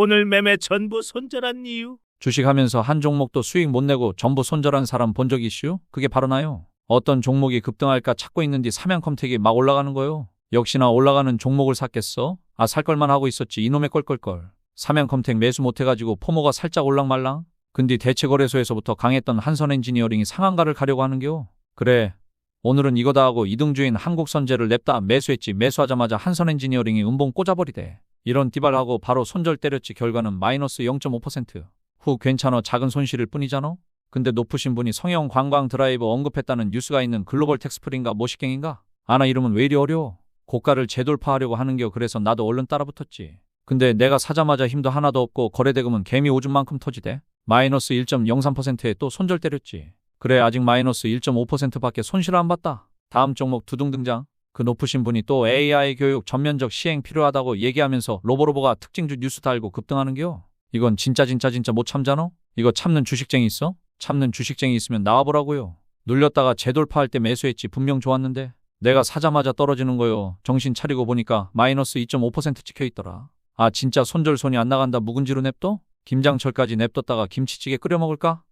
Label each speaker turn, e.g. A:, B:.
A: 오늘 매매 전부 손절한 이유?
B: 주식하면서 한 종목도 수익 못 내고 전부 손절한 사람 본 적 이슈? 그게 바로 나요. 어떤 종목이 급등할까 찾고 있는데 사면 컴택이 막 올라가는 거요. 역시나 올라가는 종목을 샀겠어? 아, 살 걸만 하고 있었지. 이놈의 껄껄껄. 사면 컴택 매수 못 해가지고 포모가 살짝 올랑말랑? 근데 대체거래소에서부터 강했던 한선 엔지니어링이 상한가를 가려고 하는겨. 그래. 오늘은 이거다 하고 이등주인 한국선제를 냅다 매수했지. 매수하자마자 한선 엔지니어링이 음봉 꽂아버리대. 이런 띠발하고 바로 손절 때렸지. 결과는 마이너스 0.5%. 후 괜찮어 작은 손실일 뿐이잖아. 근데 높으신 분이 성형 관광 드라이브 언급했다는 뉴스가 있는 글로벌 텍스프린가 모식갱인가? 아나 이름은 왜 이리 어려워? 고가를 재돌파하려고 하는겨 그래서 나도 얼른 따라붙었지. 근데 내가 사자마자 힘도 하나도 없고 거래대금은 개미 오줌만큼 터지대. 마이너스 1.03%에 또 손절 때렸지. 그래 아직 마이너스 1.5%밖에 손실 안 봤다. 다음 종목 두둥 등장. 그 높으신 분이 또 AI 교육 전면적 시행 필요하다고 얘기하면서 로보로보가 특징주 뉴스 달고 급등하는겨. 이건 진짜 진짜 진짜 못 참잖아? 이거 참는 주식쟁이 있어? 참는 주식쟁이 있으면 나와보라고요. 눌렸다가 재돌파할 때 매수했지 분명 좋았는데 내가 사자마자 떨어지는 거요. 정신 차리고 보니까 마이너스 2.5% 찍혀 있더라. 아 진짜 손절 손이 안 나간다 묵은지로 냅둬? 김장철까지 냅뒀다가 김치찌개 끓여 먹을까?